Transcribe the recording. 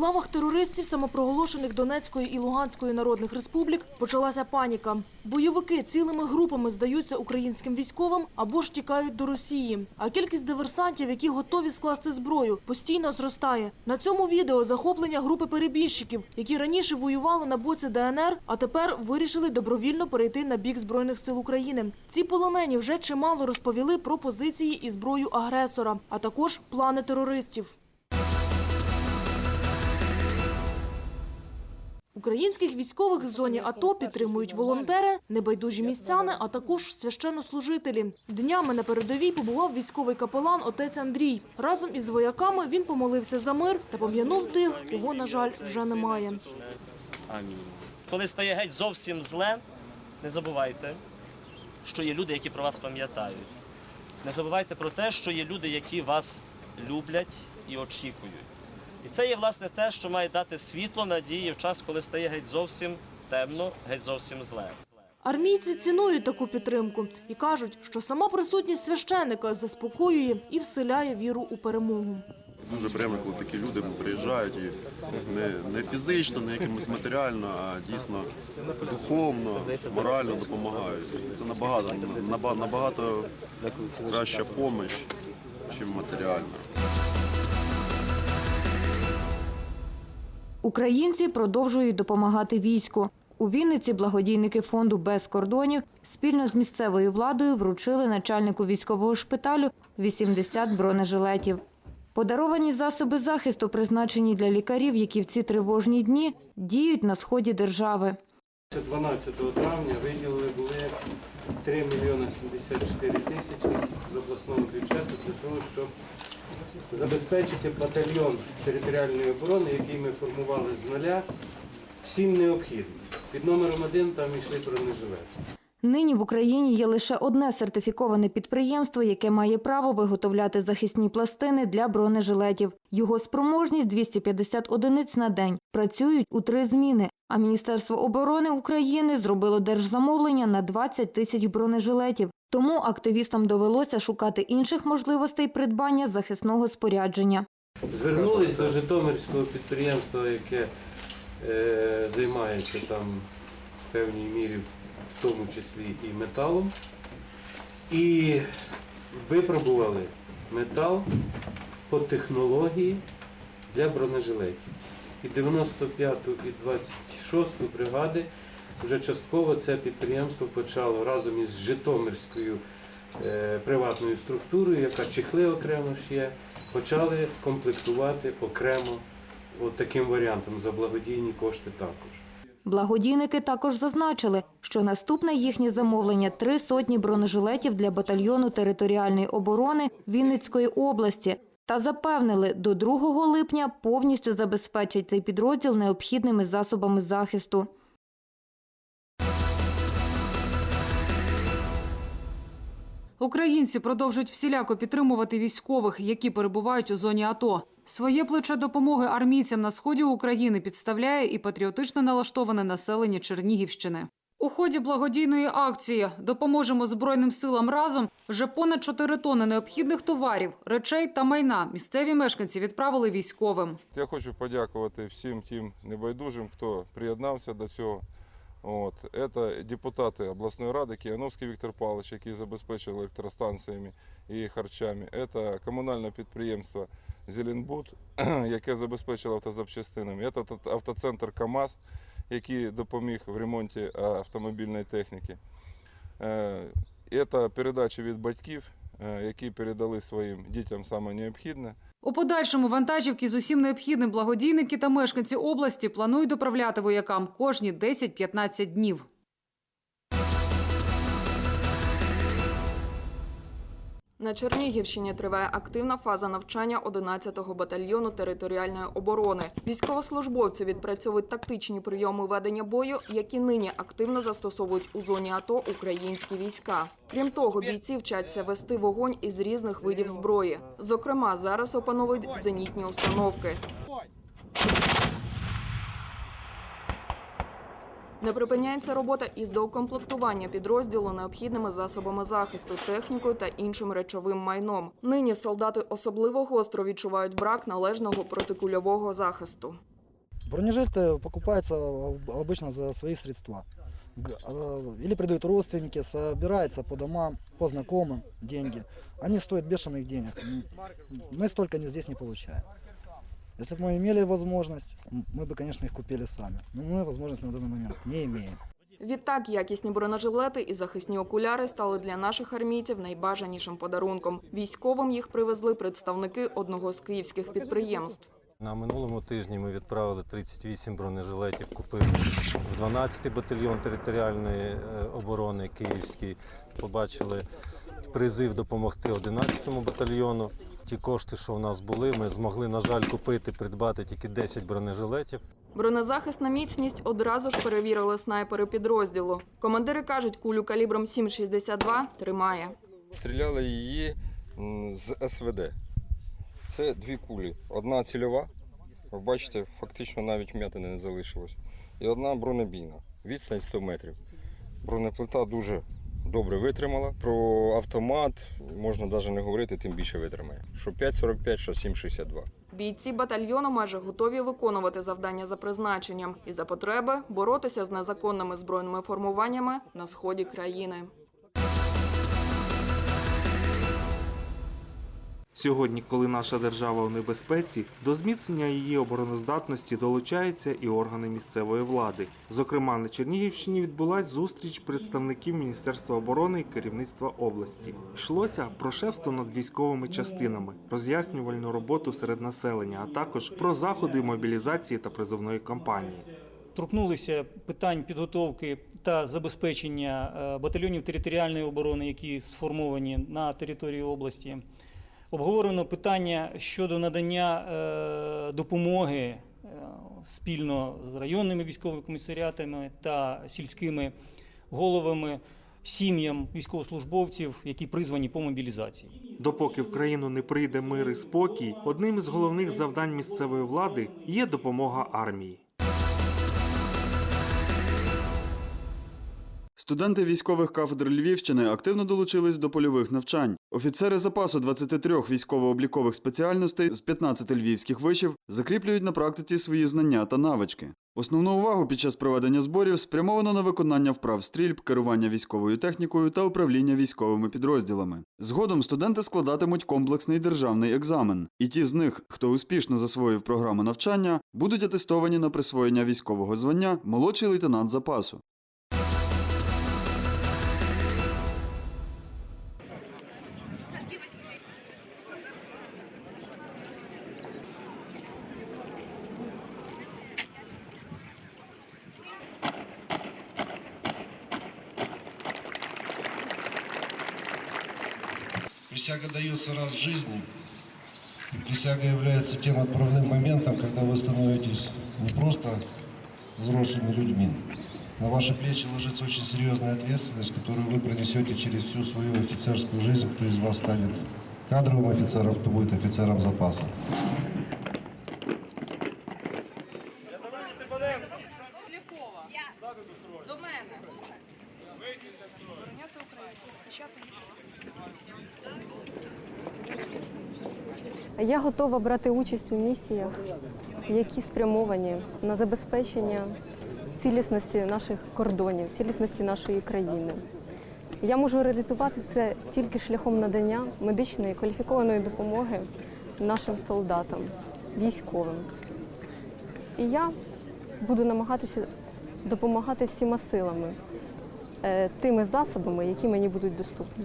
лавах терористів самопроголошених Донецької і Луганської народних республік почалася паніка. Бойовики цілими групами здаються українським військовим або ж тікають до Росії. А кількість диверсантів, які готові скласти зброю, постійно зростає. На цьому відео захоплення групи перебіжчиків, які раніше воювали на боці ДНР, а тепер вирішили добровільно перейти на бік збройних сил України. Ці полонені вже чимало розповіли про позиції і зброю агресора, а також плани терористів. Українських військових в зоні АТО підтримують волонтери, небайдужі містяни, а також священнослужителі. Днями на передовій побував військовий капелан отець Андрій. Разом із вояками він помолився за мир та пом'янув тих, кого, на жаль, вже немає. Амінь. Коли стає геть зовсім зле, не забувайте, що є люди, які про вас пам'ятають. Не забувайте про те, що є люди, які вас люблять і очікують. І це є власне те, що має дати світло надії в час, коли стає геть зовсім темно, геть зовсім зле. Армійці цінують таку підтримку і кажуть, що сама присутність священика заспокоює і вселяє віру у перемогу. Дуже приємно, коли такі люди приїжджають і не, не фізично, не якимось матеріально, а дійсно духовно, морально допомагають. Це набагато, наба- набагато краща допомога, ніж матеріальна. Українці продовжують допомагати війську. У Вінниці благодійники фонду без кордонів спільно з місцевою владою вручили начальнику військового шпиталю 80 бронежилетів. Подаровані засоби захисту призначені для лікарів, які в ці тривожні дні діють на сході держави. 12 травня виділили були 3 мільйони 74 тисячі з обласного бюджету для того, щоб забезпечити батальйон територіальної оборони, який ми формували з нуля, всім необхідним. Під номером один там йшли бронежилети. Нині в Україні є лише одне сертифіковане підприємство, яке має право виготовляти захисні пластини для бронежилетів. Його спроможність 250 одиниць на день. Працюють у три зміни. А Міністерство оборони України зробило держзамовлення на 20 тисяч бронежилетів. Тому активістам довелося шукати інших можливостей придбання захисного спорядження. Звернулись до Житомирського підприємства, яке е, займається там в певній мірі, в тому числі і металом, і випробували метал по технології для бронежилетів. І 95-ту, і 26-ту бригади вже частково це підприємство почало разом із Житомирською е, приватною структурою, яка чехли окремо ж є, почали комплектувати окремо от таким варіантом за благодійні кошти також. Благодійники також зазначили, що наступне їхнє замовлення – три сотні бронежилетів для батальйону територіальної оборони Вінницької області та запевнили, до 2 липня повністю забезпечать цей підрозділ необхідними засобами захисту. Українці продовжують всіляко підтримувати військових, які перебувають у зоні АТО. Своє плече допомоги армійцям на сході України підставляє і патріотично налаштоване населення Чернігівщини. У ході благодійної акції Допоможемо Збройним силам разом вже понад 4 тонни необхідних товарів, речей та майна місцеві мешканці відправили військовим. Я хочу подякувати всім тим небайдужим, хто приєднався до цього. От. Це депутати обласної ради Кияновський Віктор Павлович, який забезпечив електростанціями і харчами. Це комунальне підприємство Зеленбуд, яке забезпечило автозапчастинами. Це автоцентр КАМАЗ, який допоміг в ремонті автомобільної техніки. Це передачі від батьків, е, які передали своїм дітям саме. У подальшому вантажівки з усім необхідним благодійники та мешканці області планують доправляти воякам кожні 10-15 днів. На Чернігівщині триває активна фаза навчання 11-го батальйону територіальної оборони. Військовослужбовці відпрацьовують тактичні прийоми ведення бою, які нині активно застосовують у зоні АТО українські війська. Крім того, бійці вчаться вести вогонь із різних видів зброї. Зокрема, зараз опановують зенітні установки. Не припиняється робота із доукомплектування підрозділу необхідними засобами захисту, технікою та іншим речовим майном. Нині солдати особливо гостро відчувають брак належного протикульового захисту. Бронежилет э, покупается об- обычно за свои средства. Г- э, Или придают родственники, собирается по домам, по знакомым деньги. Они стоят бешеных денег. М, Мы столько не здесь не получаем. Если бы мы имели возможность, м, мы бы, конечно, их купили сами. Но мы возможности на данный момент не имеем. Відтак, якісні бронежилети і захисні окуляри стали для наших армійців найбажанішим подарунком. Військовим їх привезли представники одного з київських підприємств. На минулому тижні ми відправили 38 бронежилетів, купили в 12-й батальйон територіальної е, оборони Київський. Побачили призив допомогти 11-му батальйону. Ті кошти, що у нас були, ми змогли, на жаль, купити, придбати тільки 10 бронежилетів. Бронезахист на міцність одразу ж перевірили снайпери підрозділу. Командири кажуть, кулю калібром 7,62 тримає. Стріляли її з СВД. Це дві кулі. Одна цільова, ви бачите, фактично навіть м'ятини не залишилось. І одна бронебійна. Відстань 100 метрів. Бронеплита дуже добре витримала. Про автомат можна навіть не говорити, тим більше витримає. Що 5,45, що 7,62. Бійці батальйону майже готові виконувати завдання за призначенням і за потреби боротися з незаконними збройними формуваннями на сході країни. Сьогодні, коли наша держава у небезпеці, до зміцнення її обороноздатності долучаються і органи місцевої влади. Зокрема, на Чернігівщині відбулась зустріч представників Міністерства оборони і керівництва області. Йшлося про шефство над військовими частинами, роз'яснювальну роботу серед населення, а також про заходи мобілізації та призовної кампанії. торкнулися питань підготовки та забезпечення е, батальйонів територіальної оборони, які сформовані на території області. Обговорено питання щодо надання е, допомоги е, спільно з районними військовими комісаріатами та сільськими головами сім'ям військовослужбовців, які призвані по мобілізації. Допоки в країну не прийде мир і спокій, одним із головних завдань місцевої влади є допомога армії. Студенти військових кафедр Львівщини активно долучились до польових навчань. Офіцери запасу 23 військово-облікових спеціальностей з 15 львівських вишів закріплюють на практиці свої знання та навички. Основну увагу під час проведення зборів спрямовано на виконання вправ стрільб, керування військовою технікою та управління військовими підрозділами. Згодом студенти складатимуть комплексний державний екзамен, і ті з них, хто успішно засвоїв програму навчання, будуть атестовані на присвоєння військового звання молодший лейтенант запасу. Присяга дается раз в жизни. И присяга является тем отправным моментом, когда вы становитесь не просто взрослыми людьми. На ваши плечи ложится очень серьезная ответственность, которую вы пронесете через всю свою офицерскую жизнь, кто из вас станет кадровым офицером, кто будет офицером запаса. Я готова брати участь у місіях, які спрямовані на забезпечення цілісності наших кордонів, цілісності нашої країни. Я можу реалізувати це тільки шляхом надання медичної кваліфікованої допомоги нашим солдатам, військовим. І я буду намагатися допомагати всіма силами, тими засобами, які мені будуть доступні.